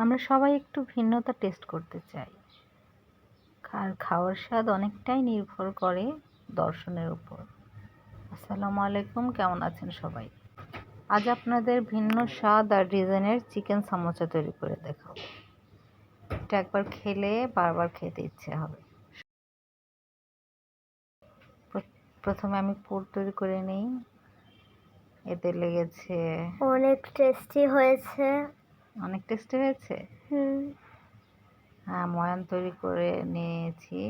আমরা সবাই একটু ভিন্নতা টেস্ট করতে চাই। আর খাওয়ার স্বাদ অনেকটাই নির্ভর করে দর্শনের উপর। আসসালামু আলাইকুম, কেমন আছেন সবাই? আজ আপনাদের ভিন্ন স্বাদ আর ডিজাইনের চিকেন সামোসা তৈরি করে দেখাবো। এটা একবার খেলে বারবার খেতে ইচ্ছে হবে। প্রথমে আমি পুর তৈরি করে নিই। এতে লেগেছে অনেক টেস্টি হয়েছে। অনেক টেস্টি হয়েছে? হ্যাঁ ময়ান তৈরি করে নিয়েছি।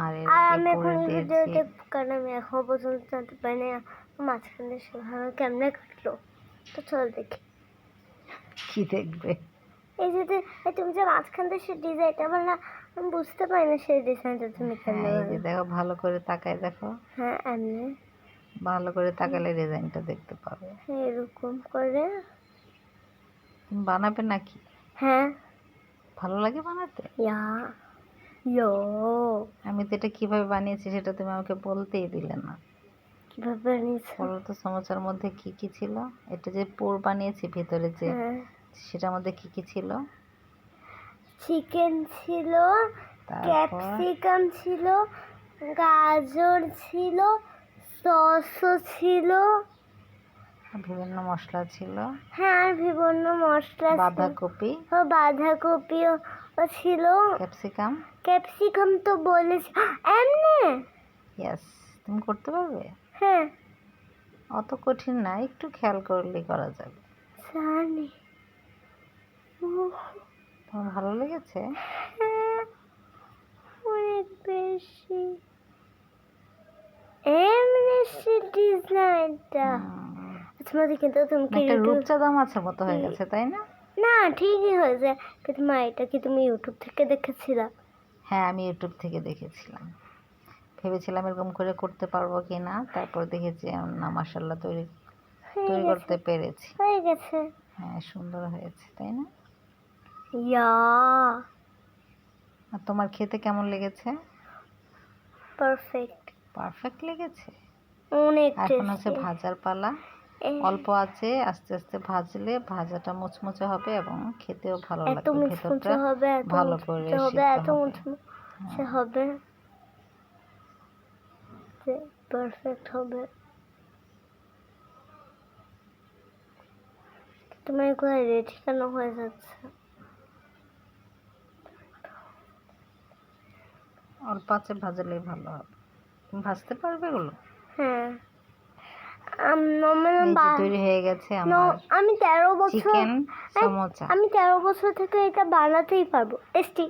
আর আমি এখন ভিডিওতে কারণ আমি এখনও পর্যন্ত জানতে পারি না মাঝখানে সেভাবে কেমনে কাটলো। তো চল দেখি। কি দেখবে? এই যে তুমি যে মাঝখান দিয়ে সে ডিজাইনটা আমার না আমি বুঝতে পারি না সেই ডিজাইনটা তুমি হ্যাঁ কেমনে দেখো ভালো করে তাকায় দেখো। হ্যাঁ এমনি। ভালো করে তাকালে ডিজাইনটা দেখতে পাবে। এরকম করে। বানাবে নাকি? হ্যাঁ। ভালো লাগে বানাতে? ইয়া ইয়ো। আমি তো এটা কীভাবে বানিয়েছি সেটা তুমি আমাকে বলতেই দিলে না। কীভাবে বানিয়েছো? বলো তো সমোসার মধ্যে কি কি ছিল? এটা যে পুর বানিয়েছি ভিতরে যে হ্যাঁ। সেটার মধ্যে কি কি ছিল? চিকেন ছিল ক্যাপসিকাম ছিল গাজর ছিল সসও ছিল। বিভিন্ন মশলা ছিল? হ্যাঁ বিভিন্ন মশলা বাঁধাকপি? ও বাঁধাকপিও ছিল। ক্যাপসিকাম? ক্যাপসিকাম তো বলেছি এমনি। ইয়েস তুমি করতে পারবে? হ্যাঁ। অত কঠিন না একটু খেয়াল করলেই করা যাবে। জানি। তোমার ভালো লেগেছে? হ্যাঁ, অনেক বেশি। এমনি ডিজাইনটা তোমাদের কিন্তু তুমি কি একটা রূপচাঁদা মাছের মতো হয়ে গেছে তাই না? না ঠিকই হয়েছে। কিন্তু মা এটা কি তুমি ইউটিউব থেকে দেখেছিলা? হ্যাঁ আমি ইউটিউব থেকে দেখেছিলাম। ভেবেছিলাম এরকম করে করতে পারব কি না তারপর দেখেছি না মাসাল্লাহ তৈরি তৈরি করতে পেরেছি। হয়ে গেছে। হ্যাঁ সুন্দর হয়েছে তাই না? ইয়া। আর তোমার খেতে কেমন লেগেছে? পারফেক্ট পারফেক্ট লেগেছে? অনেক এখন হচ্ছে টেস্টি ভাজার পালা। অল্প আছে আস্তে আস্তে ভাজলে ভাজাটা মুচমুচে হবে এবং খেতেও ভালো লাগবে। ভেতরটা হবে ভালো করে হবে এত মুচমুচে হবে। পারফেক্ট হবে। তোমার কোথায় রেডি কেন হয়ে যাচ্ছে? অল্প আছে ভাজলেই ভালো হবে। তুমি ভাজতে পারবে এগুলো? হ্যাঁ আম- আমার এই যে বা- তৈরি হয়ে গেছে আমার আমি তেরো বছর চিকেন সমোসা আমি তেরো বছর থেকে এটা বানাতেই পারব। টেস্টি।